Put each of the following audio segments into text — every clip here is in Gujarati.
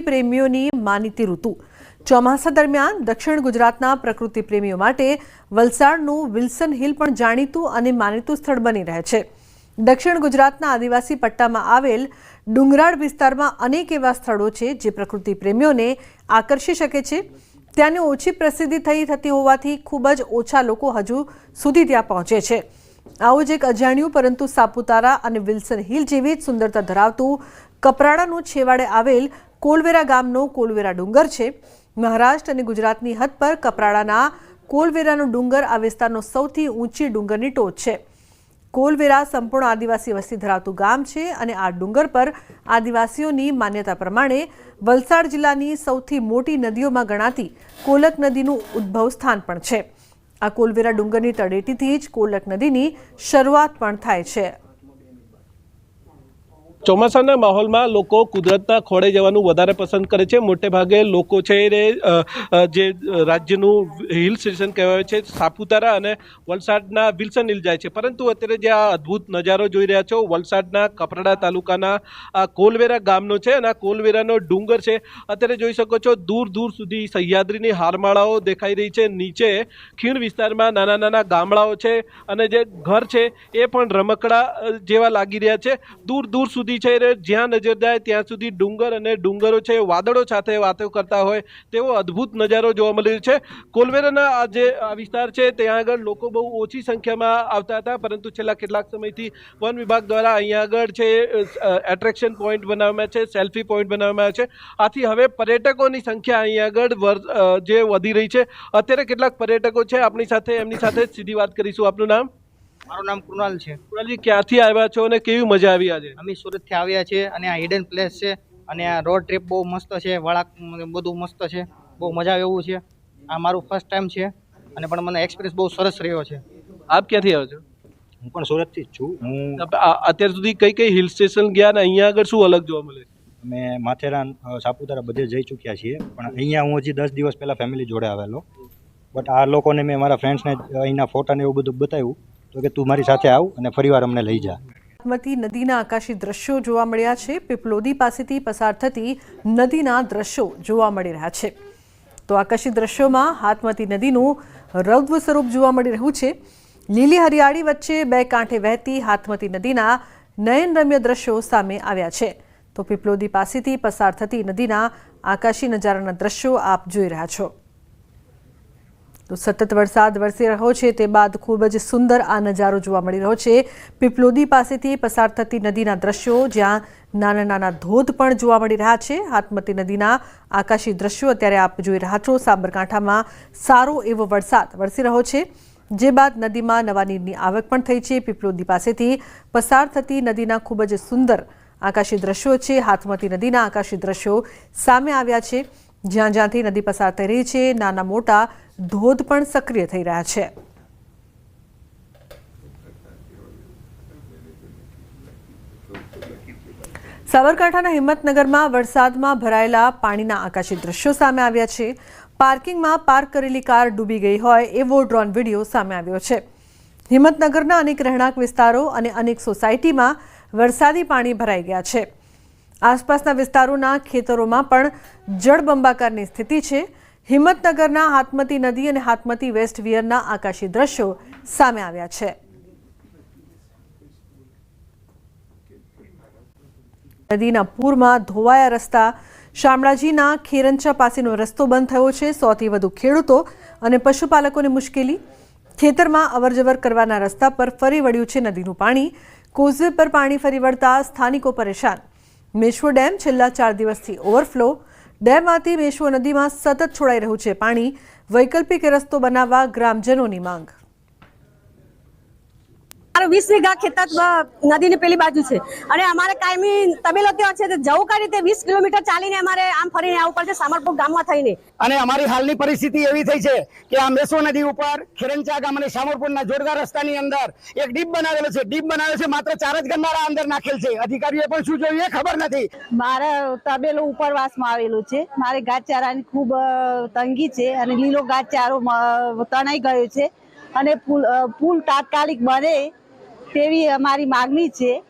પ્રેમીઓની માનીતી ઋતુ. ચોમાસા દરમિયાન દક્ષિણ ગુજરાતના પ્રકૃતિ પ્રેમીઓ માટે વલસાડનું વિલ્સન હિલ પણ જાણીતું અને માનીતું સ્થળ બની રહે છે. દક્ષિણ ગુજરાતના આદિવાસી પટ્ટામાં આવેલ ડુંગરાળ વિસ્તારમાં અનેક એવા સ્થળો છે જે પ્રકૃતિ પ્રેમીઓને આકર્ષી શકે છે. ત્યાંની ઓછી પ્રસિદ્ધિ થઈ થતી હોવાથી ખૂબ જ ઓછા લોકો હજુ સુધી ત્યાં પહોંચે છે. આવું જ એક અજાણ્યું પરંતુ સાપુતારા અને વિલ્સન હિલ જેવી જ સુંદરતા ધરાવતું કપરાડાનું છેવાડે આવેલ કોલવેરા ગામનો કોલવેરા ડુંગર છે. મહારાષ્ટ્ર અને ગુજરાતની હદ પર કપરાડાના કોલવેરાનો ડુંગર આ વિસ્તારનો સૌથી ઊંચી ડુંગરની ટોચ છે. કોલવેરા સંપૂર્ણ આદિવાસી વસ્તી ધરાવતું ગામ છે અને આ ડુંગર પર આદિવાસીઓની માન્યતા પ્રમાણે વલસાડ જિલ્લાની સૌથી મોટી નદીઓમાં ગણાતી કોલક નદીનું ઉદ્ભવ સ્થાન પણ છે. આ કોલવેરા ડુંગરની તળેટીથી જ કોલક નદીની શરૂઆત પણ થાય છે. ચોમાસાના માહોલમાં લોકો કુદરતના ખોળે જવાનું વધારે પસંદ કરે છે. મોટે ભાગે લોકો છે એ જે રાજ્યનું હિલ સ્ટેશન કહેવાય છે, સાપુતારા અને વલસાડના વિલ્સન હિલ જાય છે. પરંતુ અત્યારે જે આ અદ્ભુત નજારો જોઈ રહ્યા છો, વલસાડના કપરાડા તાલુકાના આ કોલવેરા ગામનો છે અને આ કોલવેરાનો ડુંગર છે. અત્યારે જોઈ શકો છો, દૂર દૂર સુધી સહ્યાદ્રીની હારમાળાઓ દેખાઈ રહી છે. નીચે ખીણ વિસ્તારમાં નાના નાના ગામડાઓ છે અને જે ઘર છે એ પણ રમકડા જેવા લાગી રહ્યા છે. દૂર દૂર સુધી છે એ જ્યાં નજર જાય ત્યાં સુધી ડુંગર અને ડુંગરો છે, વાદળો સાથે વાતો કરતા હોય, તેવો અદ્ભુત નજારો જોવા મળી છે. કોલવેરાના આ જે વિસ્તાર છે, ત્યાં આગળ લોકો બહુ ઓછી સંખ્યામાં આવતા હતા, પરંતુ છેલ્લા કેટલાક સમયથી વન વિભાગ દ્વારા અહીંયા આગળ છે એટ્રેક્શન પોઈન્ટ બનાવવામાં છે સેલ્ફી પોઈન્ટ બનાવવામાં છે. આથી હવે પર્યટકોની સંખ્યા અહીંયા આગળ જે વધી રહી છે. અત્યારે કેટલાક પર્યટકો છે, આપણી સાથે, એમની સાથે સીધી વાત કરીશું. આપનું નામ? મારું નામ કૃણાલ છે. કૃણાલજી ક્યાંથી આવ્યા છો અને કેવી મજા આવી આજે? અમે સુરતથી આવ્યા છે અને આ હિડન પ્લેસ છે અને આ રોડ ટ્રીપ બહુ મસ્ત છે વળાક બધું મસ્ત છે બહુ મજા આવે એવું છે. આ મારું ફર્સ્ટ ટાઈમ છે અને પણ મને એક્સપિરિયન્સ બહુ સરસ રહ્યો છે. આપ ક્યાંથી આવ્યો છો? હું પણ સુરતથી જ છું. હું અત્યાર સુધી કઈ કઈ હિલ સ્ટેશન ગયા ને અહીંયા આગળ શું અલગ જોવા મળે? અમે માથેરાન સાપુતારા બધે જઈ ચૂક્યા છીએ. પણ અહીંયા હું હજી દસ દિવસ પહેલાં ફેમિલી જોડે આવેલો. બટ આ લોકોને મેં મારા ફ્રેન્ડ્સને અહીંના ફોટા ને એવું બધું બતાવ્યું. તો કે તું મારી સાથે આવ અને ફરીવાર અમને લઈ જા. બાગમતી નદીના આકાશી દ્રશ્યો જોવા મળ્યા છે. પીપલોદી પાસેથી પસાર થતી નદીના દ્રશ્યો જોવા મળી રહ્યા છે. તો આકાશી દ્રશ્યોમાં હાથમતી નદીનું રૌદ્ર સ્વરૂપ જોવા મળી રહ્યું છે. લીલી હરિયાળી વચ્ચે બે કાંઠે વહેતી હાથમતી નદીના નયનરમ્ય દ્રશ્યો સામે આવ્યા છે. તો પીપલોદી પાસેથી પસાર થતી નદીના આકાશી નજારાના દ્રશ્યો આપ જોઈ રહ્યા છો. તો સતત વરસાદ વરસી રહ્યો છે તે બાદ ખૂબ જ સુંદર આ નજારો જોવા મળી રહ્યો છે. પીપલોદી પાસેથી પસાર થતી નદીના દ્રશ્યો જ્યાં નાના નાના ધોધ પણ જોવા મળી રહ્યા છે. હાથમતી નદીના આકાશી દ્રશ્યો અત્યારે આપ જોઈ રહ્યા છો. સાબરકાંઠામાં સારો એવો વરસાદ વરસી રહ્યો છે. જે બાદ નદીમાં નવા નીરની આવક પણ થઈ છે. પીપલોદી પાસેથી પસાર થતી નદીના ખૂબ જ સુંદર આકાશી દ્રશ્યો છે. હાથમતી નદીના આકાશી દ્રશ્યો સામે આવ્યા છે. જ્યાં જ્યાંથી નદી પસાર થઈ રહી છે, નાના મોટા ધોધ પણ સક્રિય થઈ રહ્યા છે. સાબરકાંઠાના હિંમતનગરમાં વરસાદમાં ભરાયેલા પાણીના આકાશી દ્રશ્યો સામે આવ્યા છે. પાર્કિંગમાં પાર્ક કરેલી કાર ડૂબી ગઈ હોય એવો ડ્રોન વીડિયો સામે આવ્યો છે. હિંમતનગરના અનેક રહેણાંક વિસ્તારો અને અનેક સોસાયટીમાં વરસાદી પાણી ભરાઈ ગયા છે. આસપાસના વિસ્તારોના ખેતરોમાં પણ જળબંબાકારની સ્થિતિ છે. હિંમતનગરના હાથમતી નદી અને હાથમતી વેસ્ટ વિયરના આકાશી દ્રશ્યો સામે આવ્યા છે. નદીના પૂરમાં ધોવાયા રસ્તા, શામળાજીના ખેરંચા પાસેનો રસ્તો બંધ થયો છે, સોથી વધુ ખેડૂતો અને પશુપાલકોને મુશ્કેલી. ખેતરમાં અવરજવર કરવાના રસ્તા પર ફરી વળ્યું છે નદીનું પાણી. કોઝવે પર પાણી ફરી વળતા સ્થાનિકો પરેશાન. મેશ્વો ડેમ છેલ્લા ચાર દિવસથી ઓવરફ્લો ડેમમાંથી મેશ્વો નદીમાં સતત છોડાઈ રહ્યું છે. પાણી વૈકલ્પિક રસ્તો બનાવવા ગ્રામજનોની માંગ. મારું વીસ વીઘા ખેતર નદીની પેલી બાજુ છે. અને અમારે કાયમી તબેલો ત્યાં છે જવું કઈ રીતે વીસ કિલોમીટર ચાલીને અમારે આમ ફરીને આવવું પડશે? સામરપુર ગામમાં થઈને. અને અમારી હાલની પરિસ્થિતિ એવી થઈ છે કે આ મેસો નદી ઉપર ખેરંચા ગામ અને શામરપુરના જોરદાર રસ્તાની અંદર એક ડીપ બનાવેલો છે. ડીપ બનાવેલો છે માત્ર ચાર જ ગરનાળા અંદર નાખેલ છે. અધિકારીએ પણ શું જોયું એ ખબર નથી. મારે તબેલો ઉપરવાસમાં આવેલું છે. મારે ઘાસચારાની ખૂબ તંગી છે અને લીલો ઘાસચારો મ- તણાઈ ગયો છે. અને પુલ પુલ તાત્કાલિક બને તેવી અમારી માગણી છે.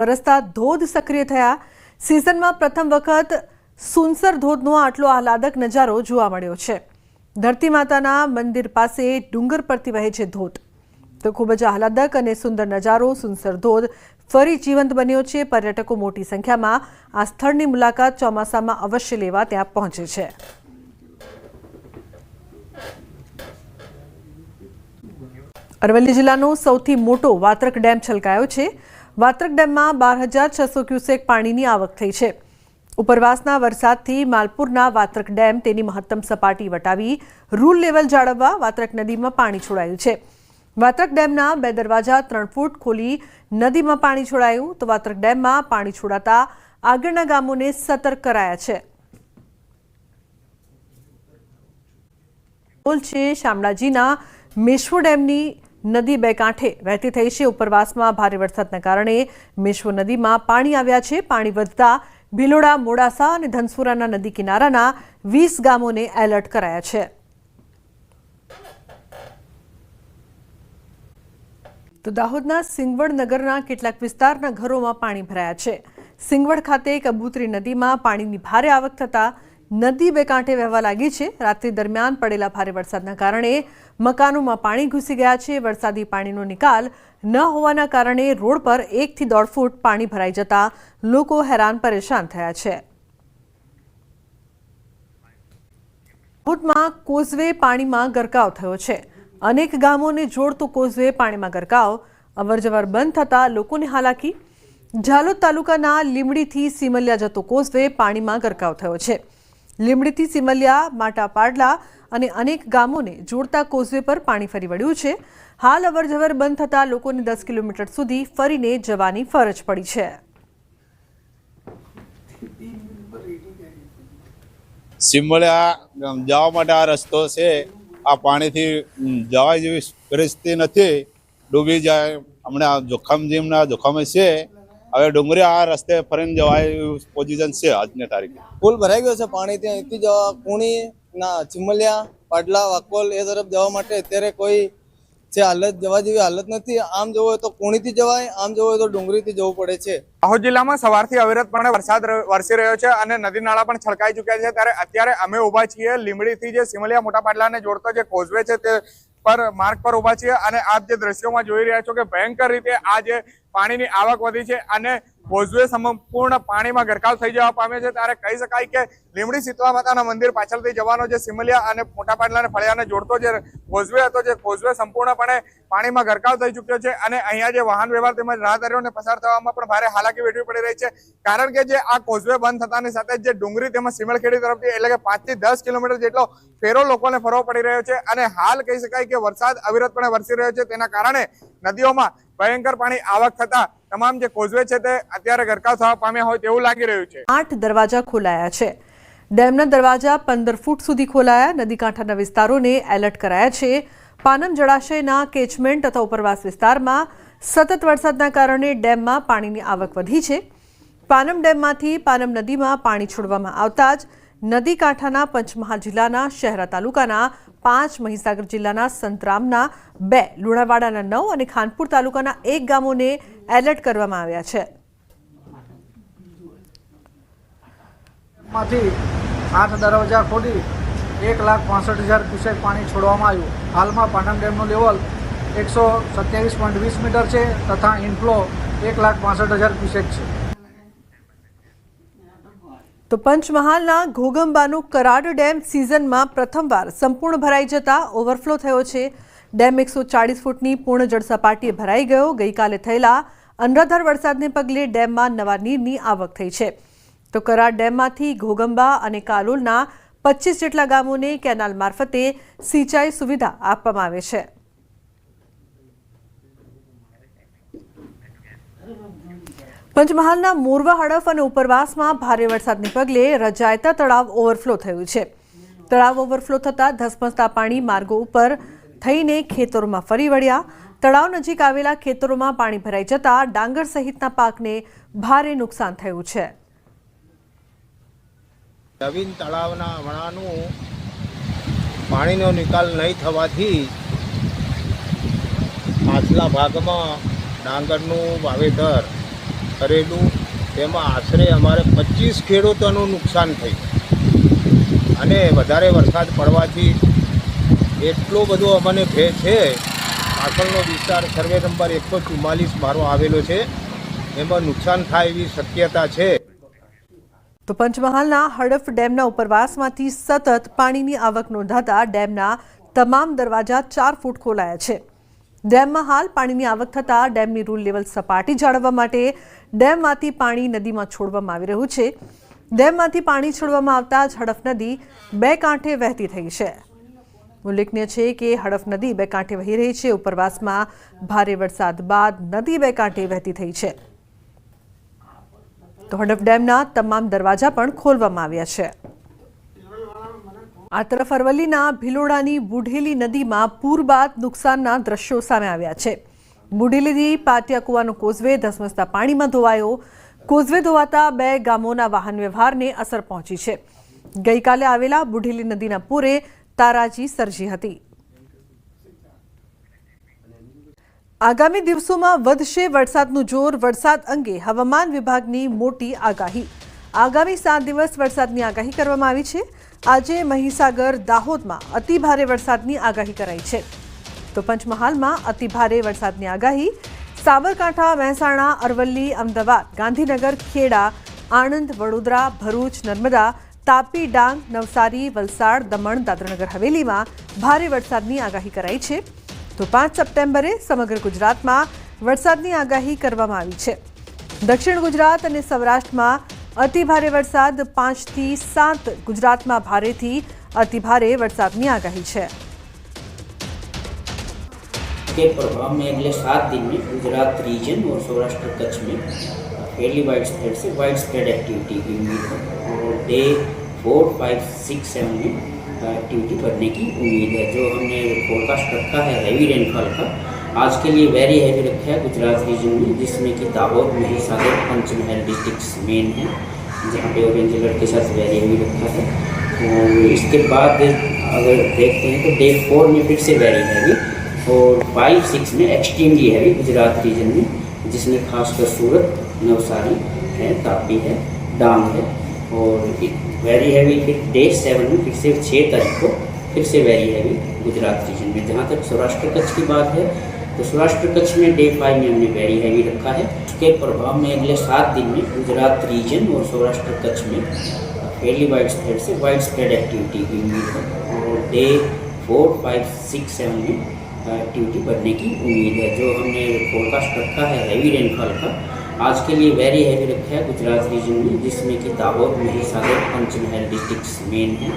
વરસતા ધોધ સક્રિય થયા. સિઝનમાં પ્રથમ વખત સુનસર ધોધનો આટલો આહલાદક નજારો જોવા મળ્યો છે. ધરતી માતાના મંદિર પાસે ડુંગર પરથી વહે છે ધોધ. તો ખૂબ જ આહલાદક અને સુંદર નજારો સુનસર ધોધ ફરી જીવંત બન્યો છે. પર્યટકો મોટી સંખ્યામાં આ સ્થળની મુલાકાત ચોમાસામાં અવશ્ય લેવા ત્યાં પહોંચે છે. અરવલ્લી જિલ્લાનો સૌથી મોટો વાત્રક ડેમ છલકાયો છે. વાત્રક ડેમમાં બાર હજાર છસો ક્યુસેક પાણીની આવક થઈ છે. ઉપરવાસના વરસાદથી માલપુરના વાત્રક ડેમ તેની મહત્તમ સપાટી વટાવી રૂલ લેવલ જાળવવા વાત્રક નદીમાં પાણી છોડાયું છે. વાત્રક ડેમના બે દરવાજા ત્રણ ફૂટ ખોલી નદીમાં પાણી છોડાયું તો વાત્રક ડેમમાં પાણી છોડાતા આગળના ગામોને સતર્ક કરાયા છે. છે શામળાજીના મેશ્વો ડેમની નદી બે કાંઠે વહેતી થઈ છે. ઉપરવાસમાં ભારે વરસાદના કારણે મેશ્વો નદીમાં પાણી આવ્યા છે. પાણી વધતા ભિલોડા, મોડાસા અને ધનસુરાના નદી કિનારાના વીસ ગામોને એલર્ટ કરાયા છે. તો દાહોદના સિંગવડ નગરના કેટલાક વિસ્તારના ઘરોમાં પાણી ભરાયા છે. સિંગવડ ખાતે કબૂતરી નદીમાં પાણીની ભારે આવક થતાં નદી બે કાંઠે વહેવા લાગી છે. રાત્રિ દરમિયાન પડેલા ભારે વરસાદના કારણે મકાનોમાં પાણી ઘૂસી ગયા છે. વરસાદી પાણીનો નિકાલ ન હોવાના કારણે રોડ પર એકથી દોઢ ફૂટ પાણી ભરાઈ જતા લોકો હેરાન પરેશાન થયા છે. દાહોદમાં કોઝવે પાણીમાં ગરકાવ થયો છે. અનેક ગામોને જોડતો કોઝવે પાણીમાં ગરકાવ. અવરજવર બંધ થતાં લોકોને હાલાકી. ઝાલોદ તાલુકાના લીમડીથી સિમલિયા જતો કોઝવે પાણીમાં ગરકાવ થયો છે. લીમડીથી સિમલિયા માટા પાડલા અને અનેક ગામોને જોડતા કોઝવે પર પાણી ફરી વળ્યું છે. હાલ અવરજવર બંધ થતાં લોકોને દસ કિલોમીટર સુધી ફરીને જવાની ફરજ પડી છે. સિમળિયા જવા માટે આ રસ્તો છે. આ પાણીથી જવા જેવી પરિસ્થિતિ નથી. ડૂબી જાય હમણાં જોખમ જેમના જોખમ છે. હવે ડુંગરી આ રસ્તે ફરીને જવાય એવું પોઝિશન છે આજની તારીખે. પુલ ભરાઈ ગયો છે પાણી ત્યાં અહીંથી જવા. કુણી ના ચિમલિયા પાટલા વાકોલ એ તરફ જવા માટે અત્યારે કોઈ જે હાલત જવા જેવી હાલત નથી. આમ જવું હોય તો કુણીથી જવાય આમ જવું હોય તો ડુંગરીથી જવું પડે છે. દાહોદ જિલ્લામાં સવારથી અવિરતપણે વરસાદ વરસી રહ્યો છે અને નદી નાળા પણ છલકાઈ ચૂક્યા છે. ત્યારે અત્યારે અમે ઊભા છીએ લીમડીથી જે સિમલિયા મોટા પાટલાને જોડતો જે કોઝવે છે તે પર માર્ગ પર ઊભા છીએ. અને આપ જે દ્રશ્યોમાં જોઈ રહ્યા છો કે ભયંકર રીતે આ જે પાણીની આવક વધી છે અને કોઝવે સંપૂર્ણ પાણીમાં ગરકાવ થઈ જવા પામે છે. ત્યારે કહી શકાય કે લીમડી શીતળા માતાના મંદિર પાછળથી જવાનો જે સિમલિયા અને મોટા પાટલાને ફળિયાને જોડતો જે કોઝવે હતો, જે કોઝવે સંપૂર્ણપણે પાણીમાં ગરકાવ થઈ ચૂક્યો છે અને અહીંયા જે વાહન વ્યવહાર તેમજ રાહદારીઓને પસાર થવામાં પણ ભારે હાલાકી વેઠવી પડી રહી છે. કારણ કે જે આ કોઝવે બંધ થતાની સાથે જે ડુંગરી તેમજ સીમળખેડી તરફથી એટલે કે પાંચથી દસ કિલોમીટર જેટલો ફેરો લોકોને ફરવો પડી રહ્યો છે અને હાલ કહી શકાય કે વરસાદ અવિરતપણે વરસી રહ્યો છે. તેના કારણે નદીઓમાં ભયંકર પાણી આવક થતા તમામ જે કોઝવે છે તે અત્યારે ગરકાવ થવા પામ્યા હોય તેવું લાગી રહ્યું છે. આઠ દરવાજા ખોલાયા છે. ડેમના દરવાજા પંદર ફૂટ સુધી ખોલાયા. નદી કાંઠાના વિસ્તારોને એલર્ટ કરાયા છે. પાનમ જળાશયના કેચમેન્ટ તથા ઉપરવાસ વિસ્તારમાં સતત વરસાદના કારણે ડેમમાં પાણીની આવક વધી છે. પાનમ ડેમમાંથી પાનમ નદીમાં પાણી છોડવામાં આવતા જ નદી કાંઠાના પંચમહાલ જિલ્લાના શહેરા તાલુકાના પાંચ મહીસાગર જિલ્લાના સંતરામના બે, લુણાવાડાના નવ અને ખાનપુર તાલુકાના એક ગામોને એલર્ટ કરવામાં આવ્યા છે. આઠ દરવાજા ખોલી એક લાખ પાસઠ હજાર ક્યુસેક પાણી છોડવામાં આવ્યું. હાલમાં પાટણ ડેમનું લેવલ એકસો સત્યાવીસ પોઈન્ટ વીસ મીટર છે તથા ઇનફ્લો એક લાખ પાસઠ હજાર ક્યુસેક છે. તો પંચમહાલના ઘોગંબાનો કરાડ ડેમ સિઝનમાં પ્રથમવાર સંપૂર્ણ ભરાઈ જતા ઓવરફ્લો થયો છે. ડેમ એકસો ચાળીસ ફૂટની પૂર્ણ જળ સપાટીએ ભરાઈ ગયો. ગઈકાલે થયેલા અનરાધાર વરસાદને પગલે ડેમમાં નવા નીરની આવક થઈ છે. તો કરાડ ડેમમાંથી ઘોગંબા અને કાલોલના પચીસ જેટલા ગામોને કેનાલ મારફતે સિંચાઈ સુવિધા આપવામાં આવે છે. પંચમહાલના મોરવા હડફ અને ઉપરવાસમાં ભારે વરસાદને પગલે રજાયતા તળાવ ઓવરફ્લો થયું છે. તળાવ ઓવરફ્લો થતાં ધસમસતા પાણી માર્ગો ઉપર થઈને ખેતરોમાં ફરી વળ્યા. તળાવ નજીક આવેલા ખેતરોમાં પાણી ભરાઈ જતા ડાંગર સહિતના પાકને ભારે નુકસાન થયું છે. નવીન તળાવના વણાનું પાણીનો નિકાલ નહીં થવાથી પાછલા ભાગમાં ડાંગરનું વાવેતર કરેલું, તેમાં આશરે અમારે પચીસ ખેડૂતોનું નુકસાન થયું. અને વધારે વરસાદ પડવાથી એટલો બધો અમને ભે છે. પાછળનો વિસ્તાર સર્વે નંબર એકસો ચુમ્માલીસ મારો આવેલો છે. એમાં નુકસાન થાય એવી શક્યતા છે. તો પંચમહાલના હડફ ડેમના ઉપરવાસમાંથી સતત પાણીની આવક નોંધાતા ડેમના તમામ દરવાજા ચાર ફૂટ ખોલાયા છે. ડેમમાં હાલ પાણીની આવક થતાં ડેમની રૂલ લેવલ સપાટી જાળવવા માટે ડેમમાંથી પાણી નદીમાં છોડવામાં આવી રહ્યું છે. ડેમમાંથી પાણી છોડવામાં આવતા જ હડફ નદી બે કાંઠે વહેતી થઈ છે. ઉલ્લેખનીય છે કે હડફ નદી બે કાંઠે વહી રહી છે. ઉપરવાસમાં ભારે વરસાદ બાદ નદી બે કાંઠે વહેતી થઈ છે. તો હડફ ડેમના તમામ દરવાજા પણ ખોલવામાં આવ્યા છે. આ તરફ અરવલ્લીના ભિલોડાની બુઢેલી નદીમાં પૂર બાદ નુકસાનના દ્રશ્યો સામે આવ્યા છે. બુઢેલીથી પાટિયા કુવાનો કોઝવે ધસમસતા પાણીમાં ધોવાયો. કોઝવે ધોવાતા બે ગામોના વાહન વ્યવહારને અસર પહોંચી છે. ગઈકાલે આવેલા બુઢેલી નદીના પૂરે તારાજી સર્જી હતી. આગામી દિવસોમાં વધશે વરસાદનું જોર. વરસાદ અંગે હવામાન વિભાગની મોટી આગાહી. આગામી સાત દિવસ વરસાદની આગાહી કરવામાં આવી છે. આજે મહીસાગર, દાહોદમાં અતિભારે વરસાદની આગાહી કરાઈ છે. તો પંચમહાલમાં અતિભારે વરસાદની આગાહી. સાબરકાંઠા, મહેસાણા, અરવલ્લી, અમદાવાદ, ગાંધીનગર, ખેડા, આણંદ, વડોદરા, ભરૂચ, નર્મદા, તાપી, ડાંગ, નવસારી, વલસાડ, દમણ, દાદરાનગર, હવેલીમાં ભારે વરસાદની આગાહી કરાઈ છે. તો પાંચ સપ્ટેમ્બરે સમગ્ર ગુજરાતમાં વરસાદની આગાહી કરવામાં આવી છે દક્ષિણ ગુજરાત અને સૌરાષ્ટ્રમાં અતિભારે વરસાદ પાંચથી સાત ગુજરાતમાં ભારેથી અતિભારે વરસાદની આગાહી છે के प्रभाव में अगले सात दिन में गुजरात रीजन और सौराष्ट्र कच्छ में फेयरली वाइड स्प्रेड से वाइड स्प्रेड एक्टिविटी की उम्मीद है और day four five six seven में एक्टिविटी बढ़ने की उम्मीद है। जो हमने फोरकास्ट रखा है हैवी रेनफॉल का, आज के लिए वेरी हैवी रखा है गुजरात रीजन में, जिसमें कि दाहोद, महिसागर, पंचमहल डिस्ट्रिक्ट मेन है, जहाँ पे ऑरेंज अलर्ट के साथ वेरी हैवी रखा है। और इसके बाद अगर देखते हैं तो डे फोर में फिर से वेरी हैवी और फाइव सिक्स में एक्सट्रीमली हैवी गुजरात रीजन में, जिसमें खासकर सूरत, नवसारी है, तापी है डांग है और वेरी हैवी फिर डे सेवन में फिर से छः तारीख को फिर से वेरी हैवी गुजरात रीजन में। जहाँ तक सौराष्ट्र कच्छ की बात है तो सौराष्ट्र कच्छ में डे फाइव में हमने वेरी हैवी रखा है। उसके प्रभाव में अगले सात दिन में गुजरात रीजन और सौराष्ट्र कच्छ में फेली वाइड स्प्रेड से वाइड स्प्रेड एक्टिविटी की उम्मीद है। और day four five six seven में एक्टिविटी बढ़ने की उम्मीद है। जो हमने फोरकास्ट रखा है हैवी रेनफॉल का आज के लिए वेरी हैवी रखा है गुजरात रीजन में, जिसमें कि दाहोद, महिसागर, पंचमहल डिस्ट्रिक्ट मेन है,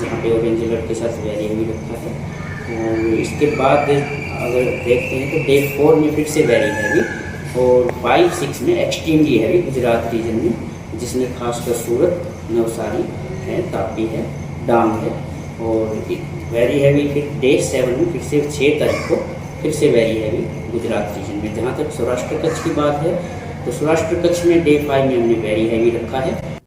जहाँ पे ऑरेंज अलर्ट के साथ वेरी हैवी रखा है। और इसके बाद अगर देखते हैं तो डे फोर में फिर से वेरी हैवी और फाइव सिक्स में एक्सट्रीमली हैवी गुजरात रीजन में, जिसमें खासकर सूरत, नवसारी है, तापी है डांग है। और वेरी हैवी फिर डे सेवन में फिर से छः तारीख को फिर से वेरी हैवी गुजरात रीजन में, जहाँ तक सौराष्ट्र कच्छ की बात है तो सौराष्ट्र कच्छ में डे फाइव में हमने वेरी हैवी रखा है